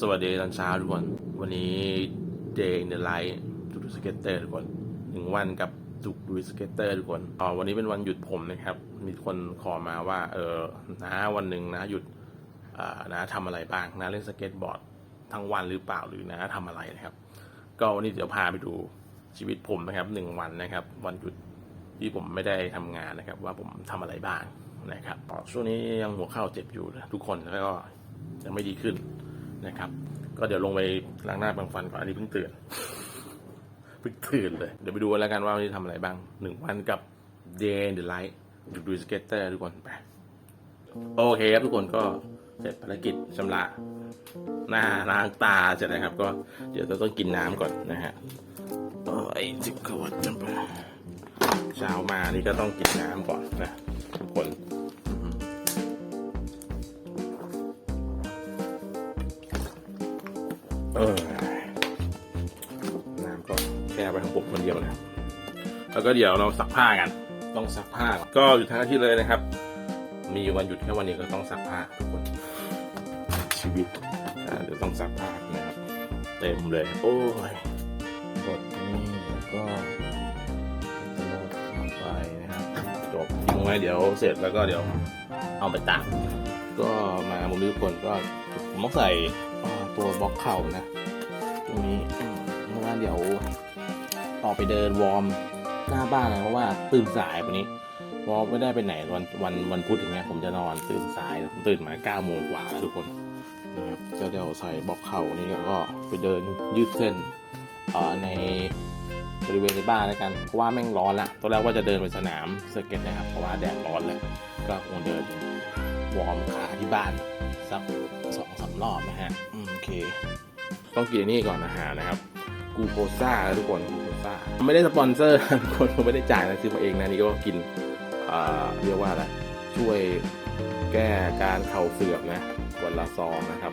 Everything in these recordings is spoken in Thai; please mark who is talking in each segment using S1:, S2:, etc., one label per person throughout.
S1: สวัสดีตอนเช้าทุกคน วันนี้ Day in the Life ทุกดูสเก็ตเตอร์ทุกคนหนึ่งวันกับทุกดูสเก็ตเตอร์ทุกคนอ๋อวันนี้เป็นวันหยุดผมนะครับ มีคนขอมาว่า เออนะวันหนึ่งนะหยุดอ่านะทำอะไรบ้างนะเล่นสเก็ตบอร์ดทั้งวันหรือเปล่าหรือนะทำอะไรนะครับ ก็วันนี้เดี๋ยวพาไปดูชีวิตผมนะครับหนึ่งวันนะครับ วันหยุดที่ผมไม่ได้ทำงานนะครับ ว่าผมทำอะไรบ้างนะครับช่วงนี้ยังหัวเข่าเจ็บอยู่นะทุกคนแล้วก็ยังไม่ดีขึ้น นะครับ ก็เดี๋ยวลงไปล้างหน้าแปรงฟันก่อนอันนี้เพิ่งตื่นเพิ่งตื่นเลย เดี๋ยวไปดูกันแล้วกันว่าวันนี้ทำอะไรบ้างหนึ่งวันกับ Day in the Light ดูดูสเก็ตเตอร์ทุกคนไปโอเคครับทุกคนก็เสร็จภารกิจชำระหน้าล้างตาเสร็จนะครับ ก็เดี๋ยวจะต้องกินน้ำก่อนนะฮะโอ้ยจิกกวัดจังไปเช้ามานี่ก็ต้องกินน้ำก่อนนะทุกคน เออน้ำก็แค่ไปของผมคนเดียวนะครับแล้วก็เดี๋ยวเราซักผ้ากัน ต้องซักผ้า ก็หยุดทั้งอาทิตย์เลยนะครับ มีวันหยุดแค่วันนี้ก็ต้องซักผ้าทุกคนชีวิตอ่าเดี๋ยวต้องซักผ้านะครับเต็มเลยโอ้ยกดนี่แล้วก็ตลบลงไปนะครับจบทิ้งไว้เดี๋ยวเสร็จแล้วก็เดี๋ยวเอาไปตากก็มามุมนี้ทุกคนก็ผมต้องใส่อ่า ตัวบล็อกเข่านะ ตรงนี้อืมเพราะว่าเดี๋ยวออกไปเดินวอร์มหน้าบ้านนะเพราะว่าตื่นสายวันนี้วอร์มไม่ได้ไปไหนวันวันวันพุธอย่างเงี้ยผมจะนอนตื่นสายผมตื่นมาเก้าโมงกว่าแล้วทุกคนนะครับก็เดี๋ยวใส่บล็อกเข่านี่แล้วก็ไปเดินยืดเส้นในบริเวณในบ้านแล้วกันเพราะว่าแม่งร้อนละตอนแรกว่าจะเดินไปสนามสเก็ตนะครับเพราะว่าแดดร้อนเลยก็คงเดินวอร์มขาที่บ้านสักสองสามรอบนะฮะ เค ต้องกินนี่ก่อนอาหารนะครับ กูโคซ่าทุกคนกูโคซ่าไม่ได้สปอนเซอร์ทุกคนผมไม่ได้จ่ายนะซื้อมาเองนะนี่ก็กินเรียกว่าอะไรช่วยแก้การเข่าเสื่อมนะวันละซองนะครับ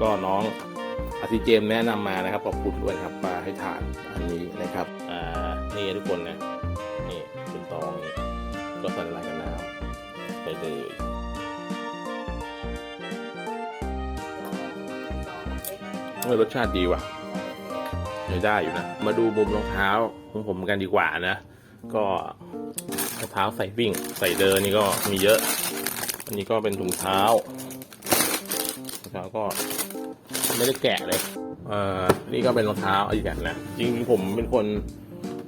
S1: ก็น้องอาทิเจมแนะนำมานะครับขอบคุณด้วยครับมาให้ทานอันนี้นะครับอ่านี่ทุกคนนะนี่เป็นตองนี่ก็ใส่ละลายกับน้ำไปเลย เออรสชาติดีว่ะใช้ได้อยู่นะ มาดูมุมรองเท้าของผมกันดีกว่านะ ก็รองเท้าใส่วิ่ง ใส่เดินนี่ก็มีเยอะ อันนี้ก็เป็นถุงเท้ารองเท้าก็ไม่ได้แกะเลยเอ่อนี่ก็เป็นรองเท้าอีกอย่างนะจริงผมเป็นคน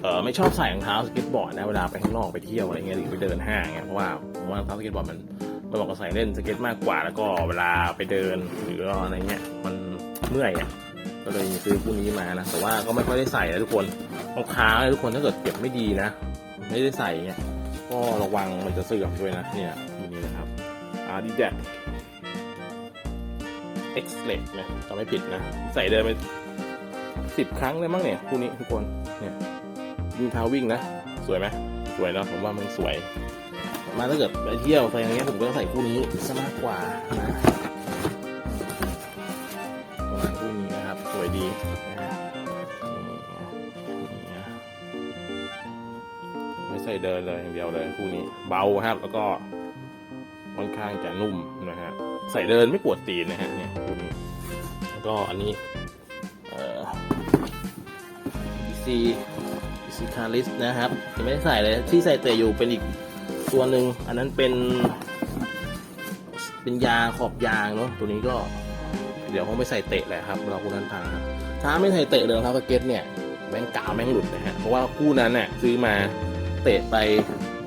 S1: เออไม่ชอบใส่รองเท้าสเก็ตบอร์ดนะเวลาไปข้างนอกไปเที่ยวอะไรเงี้ยหรือไปเดินห้างเงี้ยเพราะว่าผมว่ารองเท้าสเก็ตบอร์ดมันมันเหมาะกับใส่เล่นสเก็ตมากกว่าแล้วก็เวลาไปเดินหรืออะไรเงี้ยมัน เมื่อยอะก็เลยซื้อคู่นี้มานะแต่ว่าก็ไม่ค่อยได้ใส่นะทุกคนรองเท้าเนี่ยทุกคนถ้าเกิดเก็บไม่ดีนะ ไม่ได้ใส่เงี้ยก็ระวังมันจะเสื่อมด้วยนะเนี่ยคู่นี้นะครับ Adidas X l e นะจำไม่ผิดนะ ใส่เดินไปสิบครั้งเลยมั้งเนี่ยคู่นี้ทุกคนเนี่ยวิ่งเท้าวิ่งนะ สวยไหมสวยเนาะผมว่ามันสวย มาถ้าเกิดไปเที่ยวไปอย่างเงี้ยผมก็จะใส่คู่นี้ซะมากกว่านะ ไม่ใส่เดินเลยอย่างเดียวเลยคู่นี้เบาครับ แล้วก็ค่อนข้างจะนุ่มนะฮะใส่เดินไม่ปวดตีนนะฮะเนี่ยคู่นี้แล้วก็อันนี้เอ่อ BC BC Caris นะครับยังไม่ได้ใส่เลยที่ใส่เตะอยู่เป็นอีกตัวหนึ่งอันนั้นเป็น เป็นยางขอบยางเนาะตัวนี้ก็ เดี๋ยวคงไปใส่เตะแหละครับเราคู่นั้นพังครับถ้าไม่ใส่เตะเลยรองเท้าสเก็ตเนี่ยแม่งกาวแม่งหลุดนะฮะเพราะว่าคู่นั้นเนี่ยซื้อมา เตะไป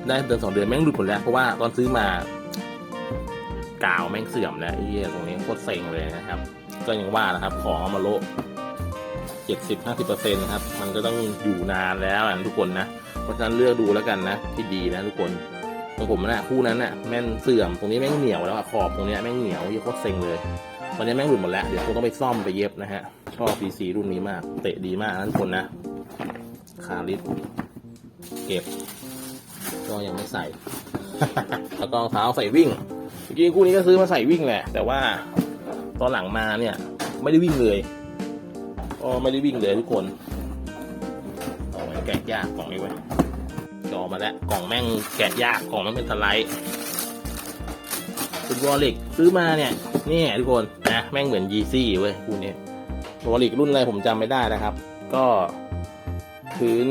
S1: ได้เดือนสองเดือนแม่งหลุดหมดแล้วเพราะว่าตอนซื้อมากาวแม่งเสื่อมแล้วไอ้เหี้ยตรงนี้โคตรเซ็งเลยนะครับ ก็ยังว่านะครับ ของมาโลเจ็ดสิบห้าสิบเปอร์เซ็นต์นะครับ มันก็ต้องอยู่นานแล้วนะทุกคนนะ เพราะฉะนั้นเลือกดูแล้วกันนะ ที่ดีนะทุกคนของผมนะคู่นั้นน่ะแม่นเสื่อมตรงนี้แม่งเหนียวแล้วอะขอบตรงนี้แม่งเหนียวเหี้ยโคตรเซ็งเลยตอนนี้แม่งหลุดหมดแล้วเดี๋ยวคงต้องไปซ่อมไปเย็บนะฮะชอบ PC รุ่นนี้มาก เตะดีมากนะทุกคนนะคาริสเก็บ ก็ยังไม่ใส่ แล้วก็รองเท้าใส่วิ่งเมื่อกี้คู่นี้ก็ซื้อมาใส่วิ่งแหละ แต่ว่าตอนหลังมาเนี่ย ไม่ได้วิ่งเลยก็ไม่ได้วิ่งเลยทุกคนเอาไว้แกะยากกล่องนี้ไว้จอมาแล้วกล่องแม่งแกะยากกล่องมันเป็นสไลด์เป็นวอลิกซื้อมาเนี่ยนี่ทุกคนนะแม่งเหมือนยีซี่เว้ยคู่นี้วอลลิกรุ่นอะไรผมจำไม่ได้นะครับ ก็พื้น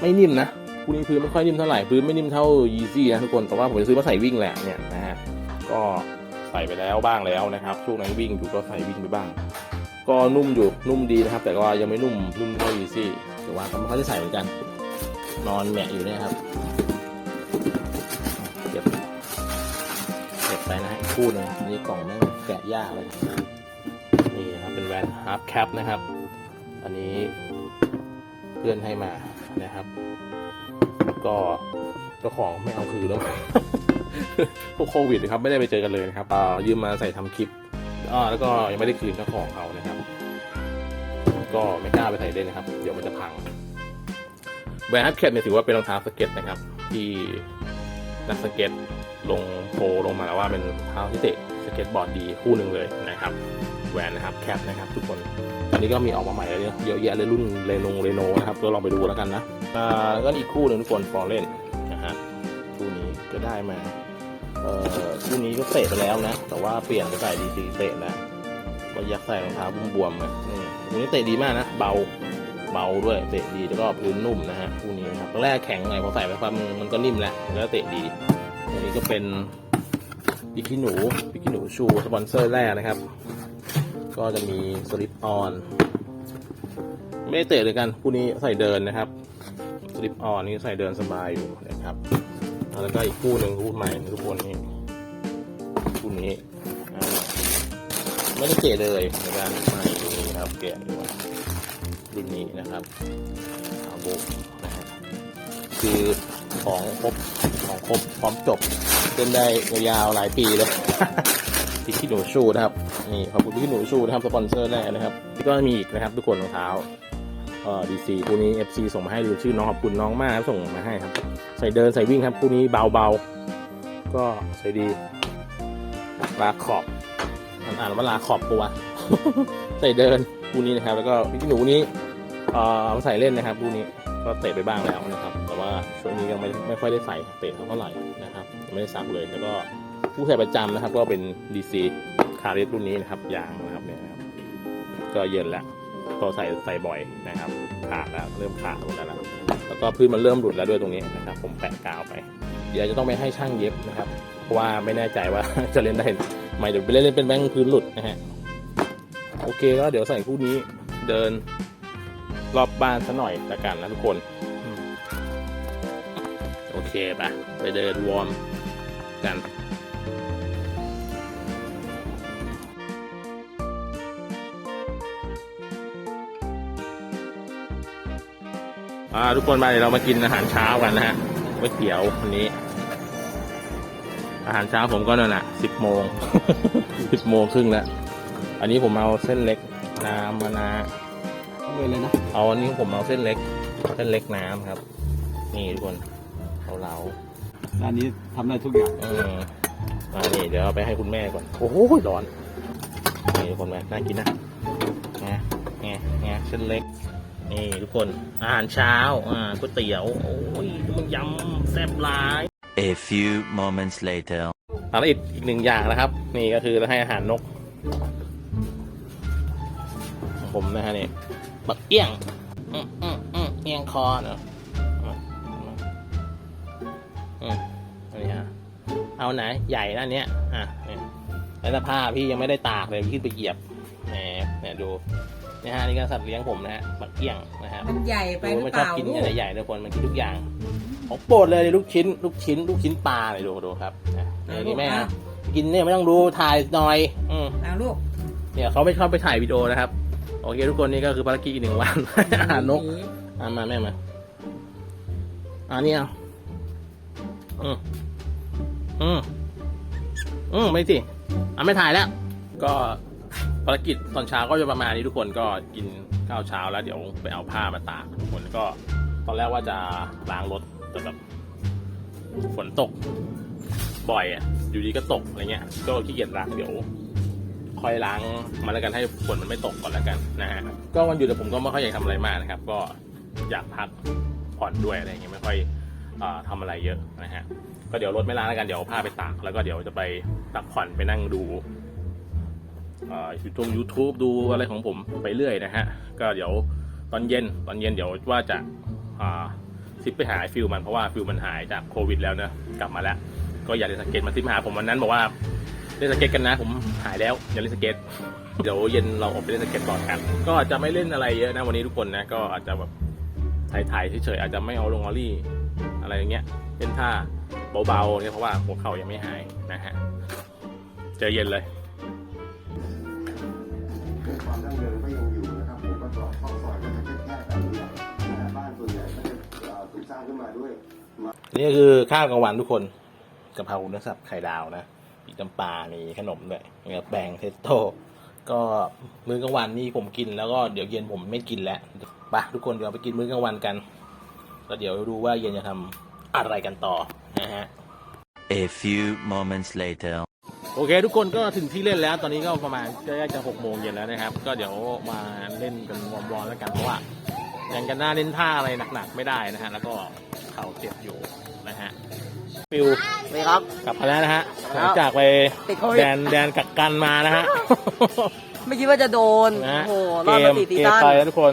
S1: ไม่นิ่มนะ คู่นี้พื้นไม่ค่อยนิ่มเท่าไหร่พื้นไม่นิ่มเท่ายีซี่นะทุกคนแต่ว่าผมจะซื้อมาใส่วิ่งแหละเนี่ยนะฮะก็ใส่ไปแล้วบ้างแล้วนะครับช่วงนั้นวิ่งอยู่ก็ใส่วิ่งไปบ้าง ก็นุ่มอยู่นุ่มดีนะครับ แต่ก็ยังไม่นุ่มนุ่มเท่ายีซี่แต่ว่าก็ไม่ค่อยได้ใส่เหมือนกัน นอนแหมะอยู่เนี่ยครับเก็บเก็บไปนะฮะคู่หนึ่งอันนี่กล่องแม่งแกะยากเลยนี่นะครับเป็นแวนฮาร์ปแคปนะครับ อันนี้เพื่อนให้มานะครับ ก็เจ้าของไม่เอาคืนแล้วพวกโควิดนะครับไม่ได้ไปเจอกันเลยนะครับยืมมาใส่ทำคลิปอแล้วก็ยังไม่ได้คืนเจ้าของเขานะครับ ก็ไม่กล้าไปใส่เล่นนะครับ เดี๋ยวมันจะพังแวนฮับแคทเนี่ยถือว่าเป็นรองเท้าสเก็ตนะครับ ที่นักสเก็ตลงโพลงมาแล้วว่าเป็นเท้าที่เตะ สเก็ตบอร์ดดีคู่หนึ่งเลยนะครับแวนนะครับแคปนะครับทุกคนตอนนี้ก็มีออกมาใหม่แล้วเยอะแยะเลยรุ่นเรโนเรโนนะครับก็ลองไปดูแล้วกันนะอ่าก็อีกคู่หนึ่งทุกคนฟอร์เล่นนะฮะคู่นี้ก็ได้มาเอ่อคู่นี้ก็เตะไปแล้วนะ แต่ว่าเปลี่ยนไปใส่ดีซีเตะนะก็อยากใส่รองเท้าบวมๆเลยนี่คู่นี้เตะดีมากนะเบาเบาด้วยเตะดีแล้วก็พื้นนุ่มนะฮะคู่นี้นะครับแรกแข็งหน่อยพอใส่ไปความมันก็นิ่มแล้วมันก็เตะดีอันนี้ก็เป็น บิกิหนูบิกิหนูชูสปอนเซอร์แรกนะครับ ก็จะมีสลิปออน ไม่ได้เตะเลยกันคู่นี้ใส่เดินนะครับสลิปออนนี่ใส่เดินสบายอยู่นะครับแล้วก็อีกคู่หนึ่งคู่ใหม่ทุกคนนี่คู่นี้ไม่ได้เกะเลยในการใหม่ดูนะครับเกะอยู่รุ่นนี้นะครับอาโบนะฮะคือของครบของครบพร้อมจบ เล่นได้ยาวๆหลายปีเลยพี่ขี้หนูชูนะครับนี่ขอบคุณพี่ขี้หนูชูนะครับสปอนเซอร์แรกนะครับที่ก็มีอีกนะครับ ทุกคนรองเท้าเอ่อดีซีคู่นี้ FC ส่งมาให้ดูชื่อน้องขอบคุณน้องมากครับส่งมาให้ครับ ใส่เดินใส่วิ่งครับคู่นี้เบาๆ ก็ใส่ดีลาขอบมันอ่านว่าลาขอบตัวใส่เดินคู่นี้นะครับ แล้วก็พี่ขี้หนูนี้เอ่อเอามาใส่เล่นนะครับคู่นี้ก็เตะไปบ้างแล้วนะครับ แต่ว่าช่วงนี้ยังไม่ไม่ค่อยได้ใส่เตะเท่าไหร่นะครับ ไม่ได้ซักเลยแล้วก็ผู้ใส่ประจำนะครับ ก็เป็น DC คาริสรุ่นนี้นะครับยางนะครับเนี่ยนะครับ ก็เย็นแล้วพอใส่ใส่บ่อยนะครับ ขาดแล้วเริ่มขาดหมดแล้วนะแล้วก็พื้นมันเริ่มหลุดแล้วด้วยตรงนี้นะครับ ผมแปะกาวไป เดี๋ยวจะต้องไปให้ช่างเย็บนะครับเพราะว่าไม่แน่ใจว่าจะเล่นได้ไหมเดี๋ยวไปเล่นเป็นแบงค์พื้นหลุดนะฮะโอเคก็เดี๋ยวใส่คู่นี้เดินรอบบ้านซะหน่อยละกันนะทุกคน โอเคปะไปเดินวอร์ม กัน อ่าทุกคนมาเดี๋ยวเรามากินอาหารเช้ากันนะฮะก๋วยเตี๋ยววันนี้ อาหารเช้าผมก็นั่นน่ะสิบโมง สิบโมงครึ่งแล้ว อันนี้ผมเอาเส้นเล็กน้ำมะนาว
S2: เลยเลยนะ
S1: เอาอันนี้ผมเอาเส้นเล็ก เส้นเล็กน้ำครับ นี่ทุกคนเอาเหลา
S2: ร้านนี้ทำได้ทุกอย่าง
S1: เออมานี่เดี๋ยวเอาไปให้คุณแม่ก่อน โอ้โหร้อนนี่ทุกคนแม่น่ากินนะไงไงไงเส้นเล็ก นี่ทุกคน อาหารเช้า อ่าก๋วยเตี๋ยว โอ้ยมันยำแซ่บหลาย
S3: A few moments later.
S1: เอาละอีกอีกหนึ่งอย่างนะครับ นี่ก็คือให้อาหารนกของผมนะฮะนี่บักเอี้ยงอืมอืมอืมเอียงคอเนาะอืมอืมอันนี้ฮะ เอาไหนใหญ่นะอันเนี้ยอะเนี่ยแล้วถ้าผ้าพี่ยังไม่ได้ตากเลยขึ้นไปเหยียบแหมเนี่ยดูนี่ฮะนี่ก็สัตว์เลี้ยงผมนะฮะบักเอี้ยงนะฮะ
S4: มันใหญ่ไปหรือ
S1: ไม่
S4: เป
S1: ชอบ
S4: ล่า
S1: กิน
S4: ลูก
S1: อะไรใหญ่ทุกคนมันกินทุกอย่างของโปรดเลยลูกชิ้น ลูกชิ้น ลูกชิ้นปลาเลยดูดูครับนะนี่นี่แม่นะกินเนี่ยไม่ต้องดูถ่ายหน่อยอืม
S4: เอาลูก
S1: เนี่ยเขาไม่ชอบไปถ่ายวิดีโอนะครับโอเคทุกคนนี่ก็คือภารกิจอีกหนึ่งวันอาหารนกอ่ามาแม่มาอ่านี่เอาอืม อืมอืมไม่สิอะไม่ถ่ายแล้ว ก็ภารกิจตอนเช้าก็จะประมาณนี้ทุกคนก็กินข้าวเช้าแล้วเดี๋ยวไปเอาผ้ามาตากทุกคนก็ ตอนแรกว่าจะล้างรถแต่แบบฝนตก บ่อยอะอยู่ดีก็ตกอะไรเงี้ย ก็ขี้เกียจล้างเดี๋ยวค่อยล้างมาแล้วกันให้ฝนมันไม่ตกก่อนแล้วกันนะฮะก็วันหยุดเนยผมก็ไม่ค่อยอยากทำอะไรมากนะครับ ก็อยากพักผ่อนด้วยอะไรเงี้ยไม่ค่อยอ่อทำอะไรเยอะนะฮะ ก็เดี๋ยวรถไม่ล้างแล้วกันเดี๋ยวเอาผ้าไปตากแล้วก็เดี๋ยวจะไปตักผ่อนไปนั่งดูเอ่อยูทูบยูทูบดูอะไรของผมไปเรื่อยนะฮะ ก็เดี๋ยวตอนเย็นตอนเย็นเดี๋ยวว่าจะอ่าซิปไปหาฟิลมันเพราะว่าฟิลมันหายจากโควิดแล้วนะกลับมาแล้ว ก็อยากเล่นสเก็ตมาซิปหาผมวันนั้นบอกว่าเล่นสเก็ตกันนะ ผมหายแล้วอยากเล่นสเก็ตเดี๋ยวเย็นเราออกไปเล่นสเก็ตบอร์ดกันก็อาจจะไม่เล่นอะไรเยอะนะวันนี้ทุกคนนะก็อาจจะแบบถ่ายๆเฉยๆอาจจะไม่เอาลงออลี่อะไรอย่างเงี้ยเป็นท่า เบาๆเนี่ยเพราะว่าหัวเข่ายังไม่หายนะฮะเจอเย็นเลย
S4: คือความดั้งเดิมก็ยังอยู่นะครับผมก็ตรอกข้อซอยก็จะแคบๆแบบนี้แหละนะฮะบ้านส่วนใหญ่ก็จะเอ่อถูกสร้างขึ้นมาด้วย
S1: นี่คือข้าวกลางวันทุกคนกะเพราเนื้อสับไข่ดาวนะมีน้ำปลา มีขนมด้วยมีแบงเทสโต้ก็มื้อกลางวันนี่ผมกินแล้วก็เดี๋ยวเย็นผมไม่กินแล้วไปทุกคนเดี๋ยวไปกินมื้อกลางวันกันแล้วเดี๋ยวดูว่าเย็นจะทำอะไรกันต่อ นะฮะ
S3: A few moments later.
S1: โอเค ทุกคนก็ถึงที่เล่นแล้ว ตอนนี้ก็ประมาณใกล้จะหกโมงเย็นแล้วนะครับ ก็เดี๋ยวมาเล่นกันวอร์มๆแล้วกันเพราะว่ายังกันหน้าเล่นท่าอะไรหนักๆไม่ได้นะฮะ แล้วก็เข่าเจ็บอยู่นะฮะฟิล
S5: เลยครับ
S1: กลับมาแล้วนะฮะห
S5: ครับ
S1: ลังจากไป
S5: ติดโควิด
S1: แดนแดนกักกันมานะฮะ
S5: ไม่คิดว่าจะโดน
S1: นะฮะ
S5: โอ้โหร
S1: เก
S5: อดมามสี่ซี
S1: เกม
S5: ซั่น
S1: ไปแล้วทุกคน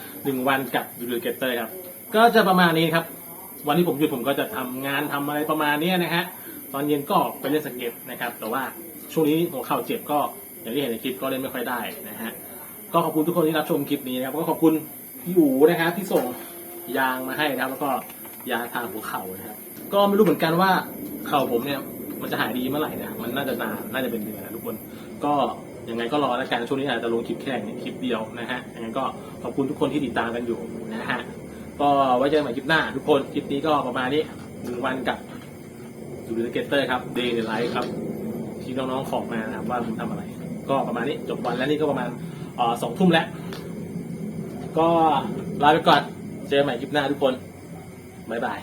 S1: หนึ่งวันกับยูรูเกเตอร์ครับ ก็จะประมาณนี้ครับ วันที่ผมหยุดผมก็จะทำงานทำอะไรประมาณนี้นะฮะ ตอนเย็นก็ไปเล่นสเก็ตนะครับ แต่ว่าช่วงนี้หัวเข่าเจ็บก็อย่างที่เห็นในคลิปก็เล่นไม่ค่อยได้นะฮะ ก็ขอบคุณทุกคนที่รับชมคลิปนี้นะครับ ก็ขอบคุณพี่อู๋นะครับที่ส่งยางมาให้นะครับ แล้วก็ยาทาหัวเข่านะครับ ก็ไม่รู้เหมือนกันว่าเข่าผมเนี่ยมันจะหายดีเมื่อไหร่นะ มันน่าจะนาน น่าจะเป็นเดือนนะทุกคน ก็ ยังไงก็รอแล้วกันช่วงนี้อาจจะลงคลิปแค่คลิปเดียวนะฮะยังไงก็ขอบคุณทุกคนที่ติดตามกันอยู่นะฮะก็ไว้เจอกันใหม่คลิปหน้าทุกคนคลิปนี้ก็ประมาณนี้หนึ่งวันกับดูดิเกเตอร์ครับเดย์ในไลฟ์ครับ ที่น้องๆขอมานะครับว่าผมทำอะไร ก็ประมาณนี้จบวันแล้วนี่ก็ประมาณสองทุ่มแล้ว ก็ลาไปก่อนเจอกันใหม่คลิปหน้าทุกคนบ๊ายบาย